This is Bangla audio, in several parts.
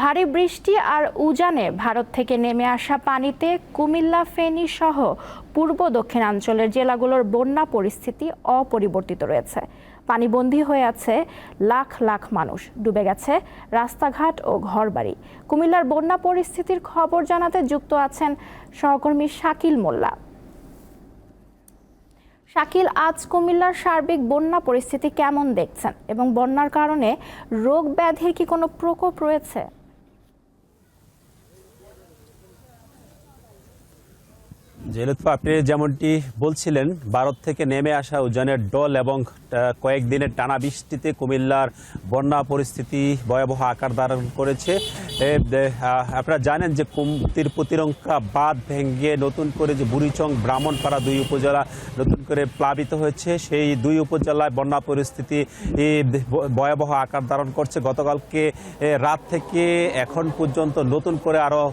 ভারী বৃষ্টি আর উজানে ভারত থেকে নেমে আসা পানিতে কুমিল্লা, ফেনী সহ পূর্ব দক্ষিণাঞ্চলের জেলাগুলোর বন্যা পরিস্থিতি অপরিবর্তিত রয়েছে। পানিবন্দী হয়ে আছে লাখ লাখ মানুষ। ডুবে গেছে রাস্তাঘাট ও ঘরবাড়ি। কুমিল্লার বন্যা পরিস্থিতির খবর জানাতে যুক্ত আছেন সহকর্মী শাকিল মোল্লা। শাকিল, আজ কুমিল্লার সার্বিক বন্যা পরিস্থিতি কেমন দেখছেন এবং বন্যার কারণে রোগ ব্যাধির কি কোনো প্রকোপ রয়েছে? যেহেতু আপনি যেমনটি বলছিলেন, ভারত থেকে নেমে আসা উজানের ডল এবং কয়েকদিনের টানা বৃষ্টিতে কুমিল্লার বন্যা পরিস্থিতি ভয়াবহ আকার ধারণ করেছে। আপনারা জানেন যে কুমতির প্রতিরঙ্কা বাঁধ ভেঙে নতুন করে যে বুড়িচং ব্রাহ্মণপাড়া দুই উপজেলা নতুন করে প্লাবিত হয়েছে, সেই দুই উপজেলায় বন্যা পরিস্থিতি ভয়াবহ আকার ধারণ করছে। গতকালকে রাত থেকে এখন পর্যন্ত নতুন করে আরও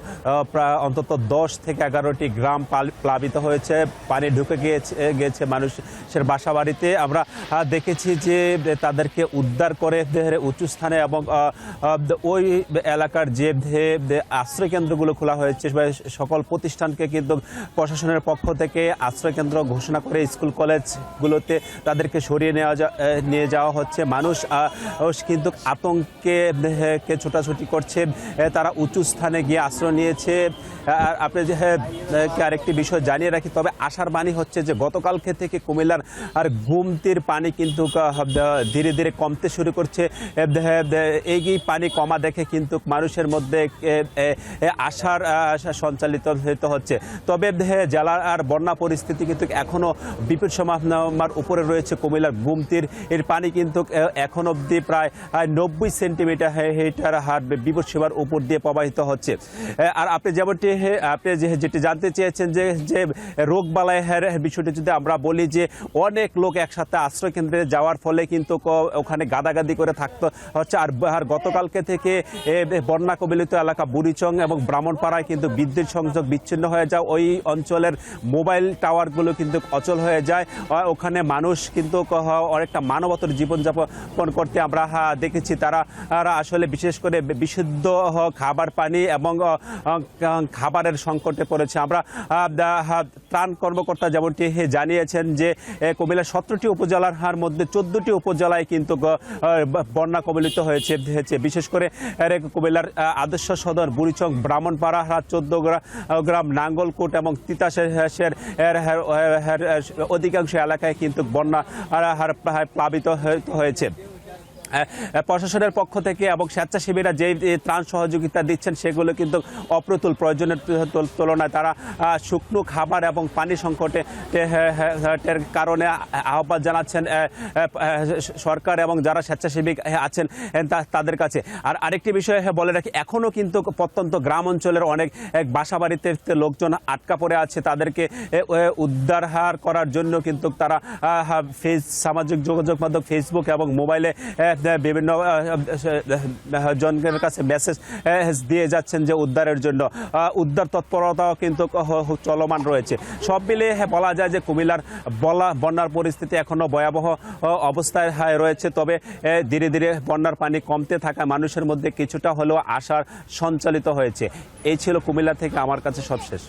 প্রায় অন্তত দশ থেকে এগারোটি গ্রাম পাল- প্লাবিত হয়েছে। পানি ঢুকে গিয়েছে গিয়েছে মানুষের বাসা বাড়িতে আমরা দেখেছি যে তাদেরকে উদ্ধার করে উঁচু স্থানে এবং ওই এলাকার যে আশ্রয় কেন্দ্রগুলো খোলা হয়েছে সকল প্রতিষ্ঠানকে কিন্তু প্রশাসনের পক্ষ থেকে আশ্রয় কেন্দ্র ঘোষণা করে স্কুল কলেজগুলোতে তাদেরকে সরিয়ে নেওয়া নিয়ে যাওয়া হচ্ছে। মানুষ কিন্তু আতঙ্কে কে ছোটাছুটি করছে। তারা উঁচু স্থানে গিয়ে আশ্রয় নিয়েছে। আর আপনি যে হ্যাঁ, আরেকটি বিষয় জানিয়ে রাখি তবে আশার বাণী হচ্ছে যে গতকালকে থেকে কুমিল্লার আর গুমতির পানি কিন্তু ধীরে ধীরে কমতে শুরু করছে। দে- এই পানি কমা দেখে কিন্তু মানুষের মধ্যে এ, এ, আশার সঞ্চালিত হচ্ছে। তবে জেলার আর বন্যা পরিস্থিতি কিন্তু এখনও বিপুল সীমার উপরে রয়েছে। কুমিল্লার গুমতির এর পানি কিন্তু এখন অবধি প্রায় নব্বই সেন্টিমিটার হেটার হার বিপদ সীমার উপর দিয়ে প্রবাহিত হচ্ছে। আর আপনি যেমনটি আপনি যেটি জানতে চেয়েছেন যে যে রোগ বালাইয়ের বিষয়টি যদি আমরা বলি যে অনেক লোক একসাথে আশ্রয় কেন্দ্রে যাওয়ার ফলে কিন্তু ওখানে গাদাগাদি করে থাকতে হচ্ছে। আর গতকালকে থেকে এ, বন্যা কবলিত এলাকা বুড়িচং এবং ব্রাহ্মণপাড়ায় কিন্তু বিদ্যুৎ সংযোগ বিচ্ছিন্ন হয়ে যায়। ওই অঞ্চলের মোবাইল টাওয়ারগুলো কিন্তু অচল হয়ে যায়। ওখানে মানুষ কিন্তু অনেকটা মানবতর জীবনযাপন করতে আমরা দেখেছি। তারা আসলে বিশেষ করে বিশুদ্ধ খাবার পানি এবং খাবারের সংকটে পড়েছে। আমরা ত্রাণ কর্মকর্তা যেমনটি জানিয়েছেন যে এ, কুমিল্লার সতেরোটি উপজেলার হার মধ্যে চোদ্দটি উপজেলায় কিন্তু বন্যা কবলিত হয়েছে বিশেষ করে কুমিল্লার আদর্শ সদর বুড়িচং ব্রাহ্মণপাড়া চোদ্দ গ্রাম নাঙ্গলকোট এবং তিতাসের অধিকাংশ এলাকায় কিন্তু বন্যা প্লাবিত হয়ে- হয়েছে। প্রশাসনের পক্ষ থেকে এবং স্বেচ্ছাসেবীরা যে ত্রাণ সহযোগিতা দিচ্ছেন সেগুলো কিন্তু অপ্রতুল প্রয়োজনের তুল- তুল- তুলনায় তারা শুকনো খাবার এবং পানি সংকটে হ্যাঁ, হ্যাঁ, হ্যাঁ, কারণে আহ্বান জানাচ্ছেন সরকার এবং যারা স্বেচ্ছাসেবী আছেন তাদের কাছে। আর আরেকটি বিষয় বলে রাখি এখনও কিন্তু প্রত্যন্ত গ্রাম অঞ্চলের অনেক এক বাসা বাড়িতে লোকজন আটকা পড়ে আছে। তাদেরকে উদ্ধার হার করার জন্য কিন্তু তারা ফেস সামাজিক যোগাযোগ মাধ্যম ফেসবুক এবং মোবাইলে বিভিন্ন জনের কাছে মেসেজ দিয়ে যাচ্ছেন যে উদ্ধারের জন্য। উদ্ধার তৎপরতাও কিন্তু চলমান রয়েছে। সব মিলিয়ে হ্যাঁ, বলা যায় যে কুমিল্লার বলা বন্যার পরিস্থিতি এখনও ভয়াবহ অবস্থায় রয়েছে। তবে ধীরে ধীরে বন্যার পানি কমতে থাকা মানুষের মধ্যে কিছুটা হলেও আশার সঞ্চালিত হয়েছে। এই ছিল কুমিল্লা থেকে আমার কাছে সবশেষ।